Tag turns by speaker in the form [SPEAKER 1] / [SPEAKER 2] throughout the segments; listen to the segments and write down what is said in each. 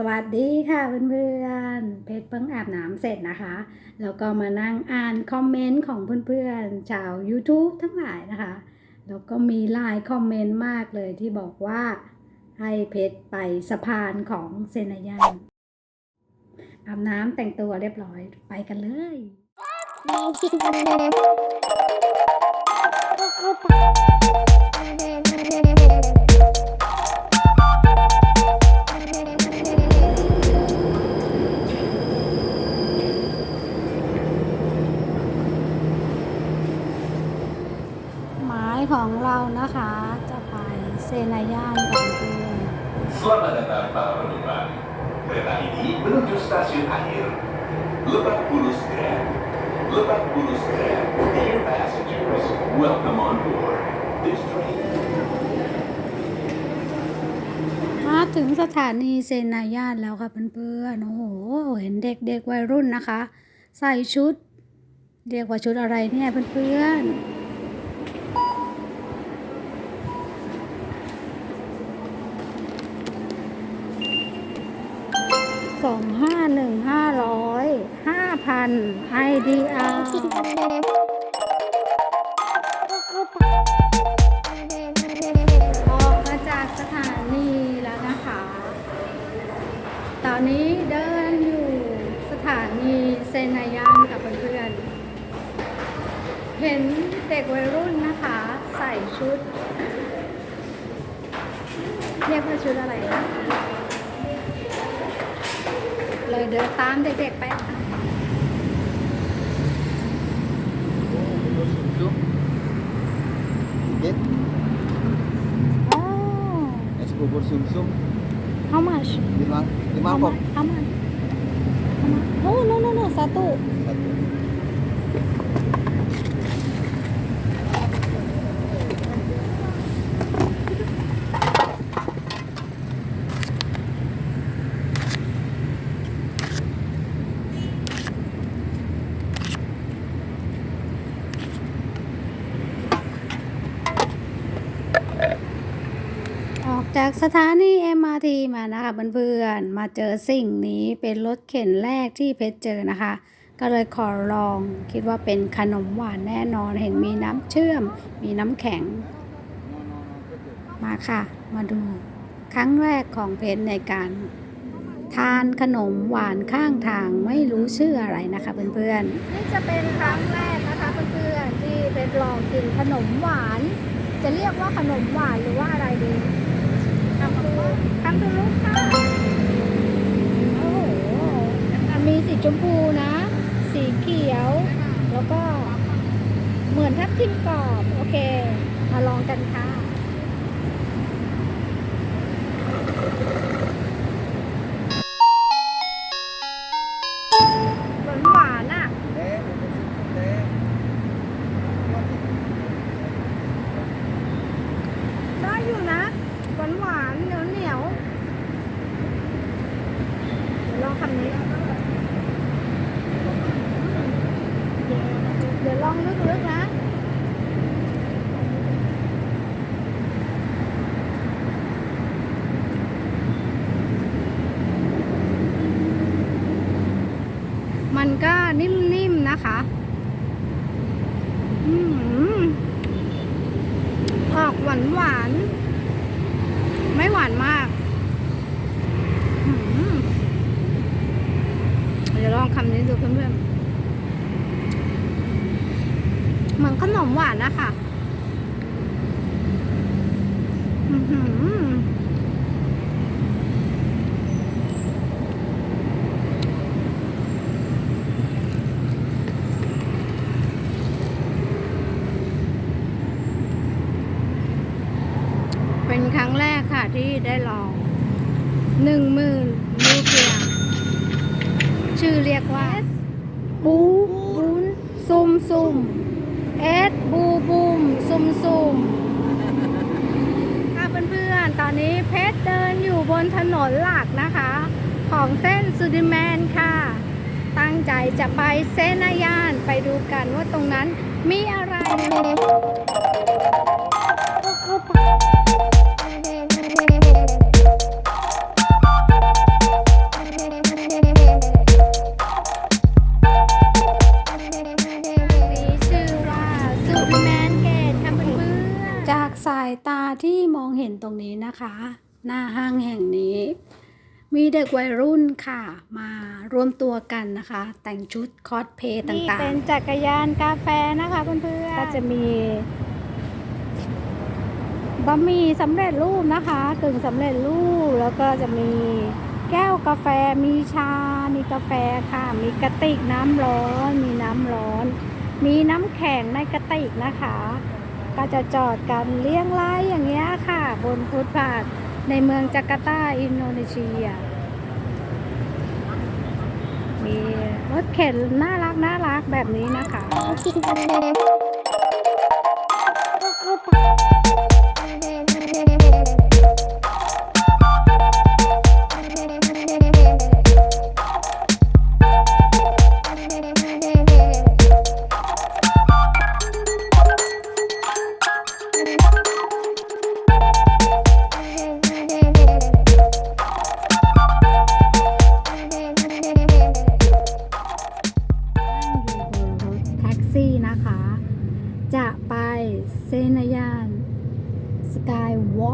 [SPEAKER 1] สวัสดีค่ะเพื่อนๆ เพชรเพิ่งอาบน้ำเสร็จนะคะ แล้วก็มานั่งอ่านคอมเมนต์ของเพื่อนๆ ชาว YouTube ทั้งหลายนะคะ แล้วก็มีหลายคอมเมนต์มากเลยที่บอกว่าให้เพชรไปสะพานของเซนายานอาบน้ำแต่งตัวเรียบร้อยไปกันเลย สถานีเซนายานแล้วค่ะเพื่อนๆ โอ้โห เห็นเด็กๆวัยรุ่นนะคะ ใส่ชุด เรียกว่าชุดอะไรเนี่ยเพื่อนๆสองห้าหนึ่งห้าร้อยห้าพันไอดีอาร์ ตอนนี้เดินอยู่สถานีเซนายานกับเพื่อนๆ เห็นเด็กวัยรุ่นนะคะ ใส่ชุด เรียกว่าชุดอะไรนะเลยเดินตามเด็กๆไปค่ะ
[SPEAKER 2] Sumsum. Sikit.
[SPEAKER 1] โอ้
[SPEAKER 2] Es bubur sumsum.
[SPEAKER 1] How much
[SPEAKER 2] Lima, lima
[SPEAKER 1] how
[SPEAKER 2] kok.
[SPEAKER 1] much how much How much? oh no no no satu จากสถานี MRT มานะคะเพื่อนๆ มาเจอสิ่งนี้เป็นรถเข็นแรกที่เพชรเจอนะคะ ก็เลยขอลองคิดว่าเป็นขนมหวานแน่นอนเห็นมีน้ำเชื่อม มีน้ำแข็ง มาค่ะ มาดู ครั้งแรกของเพชรในการทานขนมหวานข้างทางไม่รู้ชื่ออะไรนะคะเพื่อนๆ นี่จะเป็นครั้งแรกนะคะเพื่อนๆที่เพชรลองกินขนมหวาน จะเรียกว่าขนมหวานหรือว่าอะไรดี ทำดูทำดูลูกค่ะ โอ้โหมีสีชมพูนะ สีเขียว แล้วก็เหมือนทับทิมกรอบ โอเค มาลองกันค่ะ นิ่มๆนะคะ อืมออกหวานหวานๆไม่หวานมากมเดี๋ยวลองคำนี้ดูเพื่อนๆ เหมือนขนมหวานนะคะอื้อหือเป็นครั้งแรกค่ะ ที่ได้ลองหนึ่งหมื่นลูเกียงชื่อเรียกว่า บูบุนซุมซุมเอสบูบูมซุมซุมค่ะเพื่อนๆ ตอนนี้เพชรเดินอยู่บนถนนหลักนะคะ ของเส้นสุดิแมนค่ะ ตั้งใจจะไปเซนายานไปดูกันว่าตรงนั้นมีอะไร นะคะ หน้าห้างแห่งนี้ มีเด็กวัยรุ่นค่ะ มารวมตัวกันนะคะ แต่งชุดคอสเพลย์ต่างๆ นี่เป็นจักรยานกาแฟนะคะเพื่อนๆก็จะมีบะหมี่สำเร็จรูปนะคะกึ่งสำเร็จรูปแล้วก็จะมีแก้วกาแฟมีชา มีกาแฟค่ะ มีกระติกน้ำร้อน มีน้ำร้อน มีน้ำแข็งในกระติกนะคะ ก็จะจอดกันเลี้ยงไล่อย่างเงี้ยค่ะ บนฟุตบาทในเมืองจาการ์ตาอินโดนีเซีย มีรถเข็นน่ารักน่ารักแบบนี้นะคะ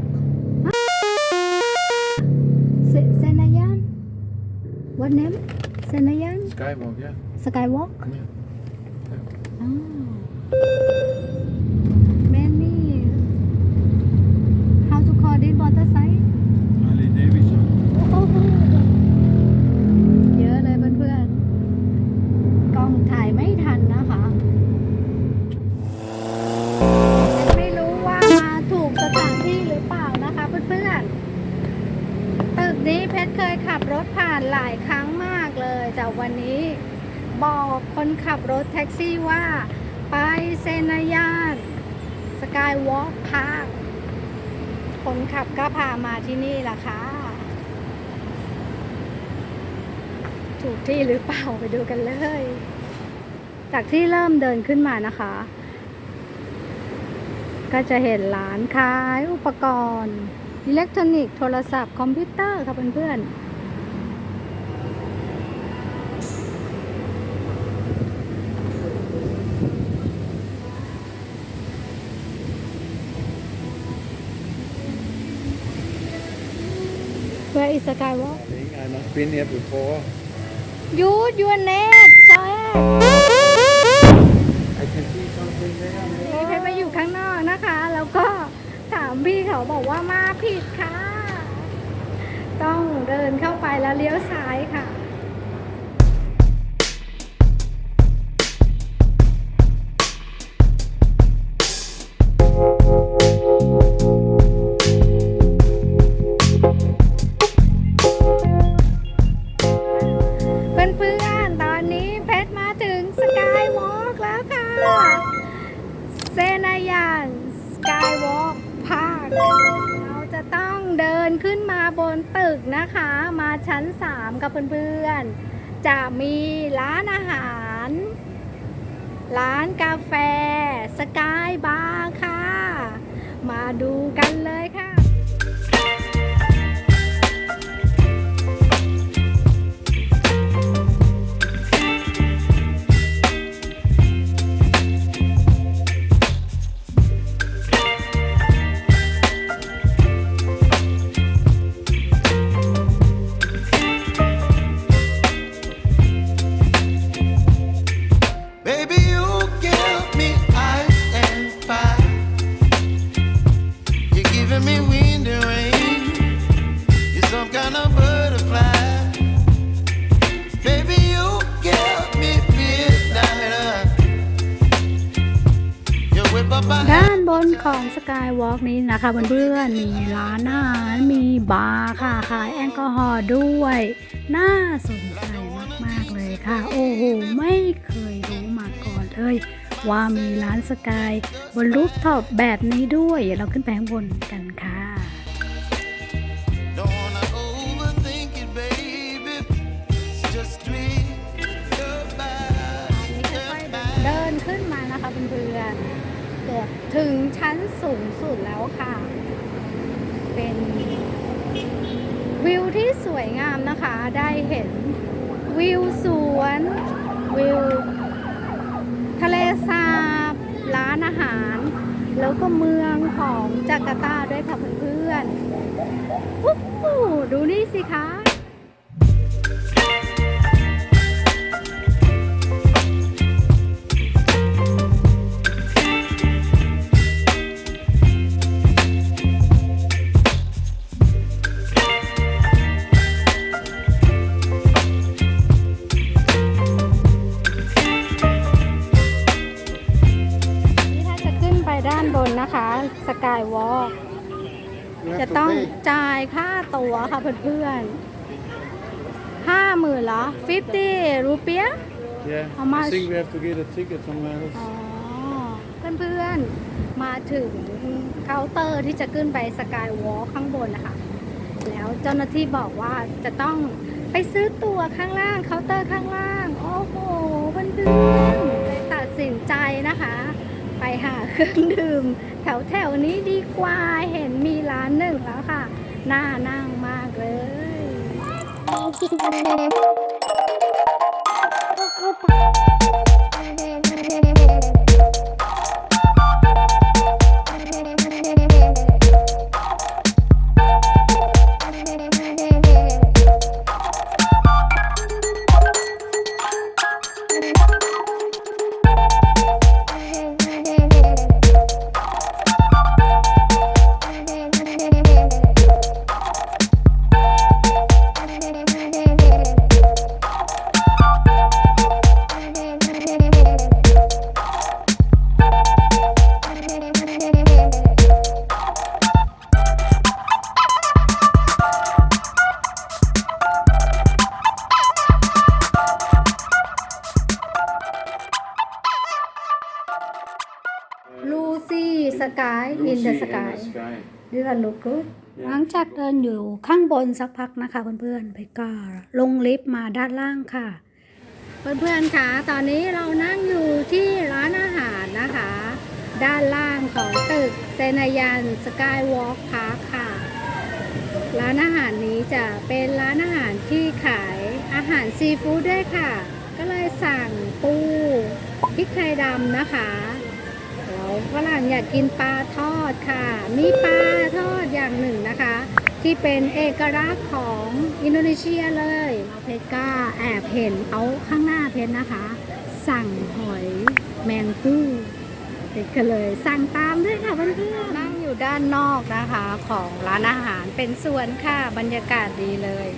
[SPEAKER 1] ายวอล์กเซนายาน what name เซนายาน
[SPEAKER 3] Skywalk, yeah.
[SPEAKER 1] สกายวอล์ก
[SPEAKER 3] yeah.
[SPEAKER 1] อ๋ นี้เพชรเคยขับรถผ่านหลายครั้งมากเลย แต่วันนี้บอกคนขับรถแท็กซี่ว่า ไปเซนายานสกายวอล์กพาร์คคนขับก็พามาที่นี่ล่ะค่ะ ถูกที่หรือเปล่าไปดูกันเลย จากที่เริ่มเดินขึ้นมานะคะ ก็จะเห็นร้านขายอุปกรณ์ อิเล็กทรอนิกส์โทรศัพท์คอมพิวเตอร์ค่ะเพื่อนๆ Where is the skywalk
[SPEAKER 3] I think I not been here before.
[SPEAKER 1] Use your net ใช่
[SPEAKER 3] I can see something there.
[SPEAKER 1] นี่เพชรมาอยู่ข้างนอกนะคะ แล้วก็ถาม พี่เขาบอกว่ามาผิดค่ะ ต้องเดินเข้าไปแล้วเลี้ยวซ้ายค่ะ นตึกนะคะ มาชั้น 3 กับเพื่อนๆ จะมีร้านอาหาร ร้านกาแฟ สกายบาร์ค่ะ มาดูกันเลย ของสกายวอล์กนี้นะคะเพื่อนๆมีร้านอาหารมีบาร์ค่ะขายแอลกอฮอล์ด้วย น่าสนใจมากๆเลยค่ะ โอ้โห ไม่เคยรู้มาก่อนเลยว่ามีร้านสกายบนรูปท็อปแบบนี้ด้วยเราขึ้นไปข้างบนกันค่ะเดินขึ้นมานะคะเพื่อนๆเกือบถึงชั้นสูงสุดแล้วค่ะ เป็น วิวที่สวยงามนะคะ ได้เห็นวิวสวน วิว ทะเลสาบ ร้านอาหาร แล้วก็เมืองของจาการ์ตาด้วยค่ะเพื่อนๆดูนี่สิคะ ตั๋วค่ะเพื่อนๆห้าหมื่นเหรอ 50 รูเปีย
[SPEAKER 3] Yeah.
[SPEAKER 1] How much?
[SPEAKER 3] I think we have to get a ticket somewhere else.
[SPEAKER 1] อ๋อ เพื่อนๆ มาถึงเคาน์เตอร์ที่จะขึ้นไปสกายวอล์กข้างบนนะคะ แล้วเจ้าหน้าที่บอกว่าจะต้องไปซื้อตั๋วข้างล่างเคาน์เตอร์ข้างล่าง โอ้โหเพื่อนๆเลยตัดสินใจนะคะ ไปหาเครื่องดื่ม แถวแถวๆนี้ดีกว่า เห็นมีร้านหนึ่งแล้วค่ะ น่านั่งมากเลย
[SPEAKER 3] the sky.
[SPEAKER 1] ดิลันลุกุหลังจากเดินอยู่ข้างบนสักพักนะคะเพื่อนๆไปก็ลงลิฟต์มาด้านล่างค่ะ เพื่อนๆคะตอนนี้เรานั่งอยู่ที่ร้านอาหารนะคะ ด้านล่างของตึกเซนายันสกายวอล์กพาร์คค่ะ ร้านอาหารนี้จะเป็นร้านอาหารที่ขายอาหารซีฟู้ดด้วยค่ะ ก็เลยสั่งปูพริกไทยดำนะคะแล้ว ฝรั่งอยากกินปลาทอดค่ะ มีปลาทอดอย่างหนึ่งนะคะ ที่เป็นเอกลักษณ์ของอินโดนีเซียเลยเพชรก็แอบเห็นเอาข้างหน้าเพชรนะคะ สั่งหอยแมงผู้เพชรก็เลยสั่งตามด้วยค่ะเพื่อนๆนั่งอยู่ด้านนอกนะคะของร้านอาหารเป็นสวนค่ะบรรยากาศดีเลย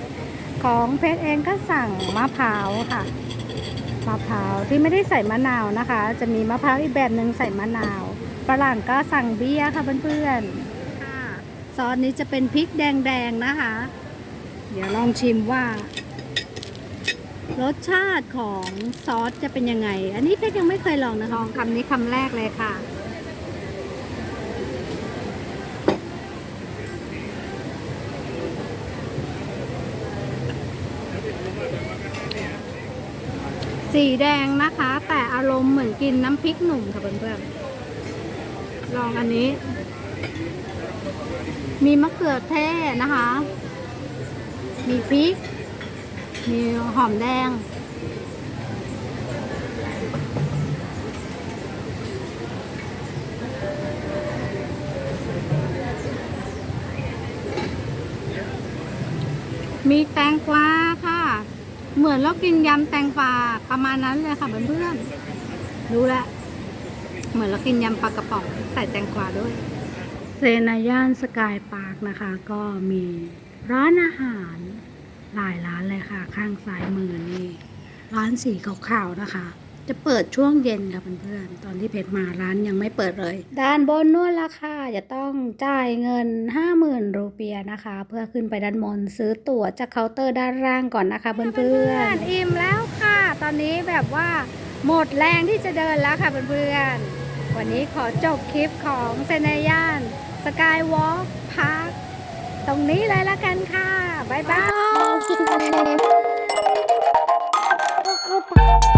[SPEAKER 1] ของเพชรเองก็สั่งมะพร้าวค่ะมะพร้าวที่ไม่ได้ใส่มะนาวนะคะ จะมีมะพร้าวอีกแบบหนึ่งใส่มะนาว ฝรั่งก็สั่งเบียร์ค่ะเพื่อนๆค่ะซอสนี้จะเป็นพริกแดงๆนะคะ เดี๋ยวลองชิมว่า รสชาติของซอสจะเป็นยังไง อันนี้เพชรยังไม่เคยลองนะลองคำนี้คำแรกเลยค่ะสีแดงนะคะ แต่อารมณ์เหมือนกินน้ำพริกหนุ่มค่ะเพื่อนๆ ลองอันนี้ มีมะเขือเทศนะคะ มีพริก มีหอมแดง มีแตงกวาค่ะ เหมือนเรากินยำแตงกวาประมาณนั้นเลยค่ะเพื่อนๆรู้แล้ว เหมือนเรากินยำปลากระป๋องใส่แตงกวาด้วย เซนาย่านสกายปาร์คนะคะ ก็มีร้านอาหารหลายร้านเลยค่ะ ข้างซ้ายมือนี่ร้านสีขาวๆนะคะ จะเปิดช่วงเย็นค่ะเพื่อนๆตอนที่เพชรมาร้านยังไม่เปิดเลย ด้านบนนู่นละค่ะจะต้องจ่ายเงิน 50,000 รูเปียนะคะ เพื่อขึ้นไปด้านบนซื้อตั๋วจากเคาน์เตอร์ด้านล่างก่อนนะคะเพื่อนๆอิ่มแล้วค่ะ ตอนนี้แบบว่าหมดแรงที่จะเดินแล้วค่ะเพื่อนๆ วันนี้ขอจบคลิปของเซนย่านสกายวอล์กพาร์คตรงนี้เลยละกันค่ะ บ๊ายบาย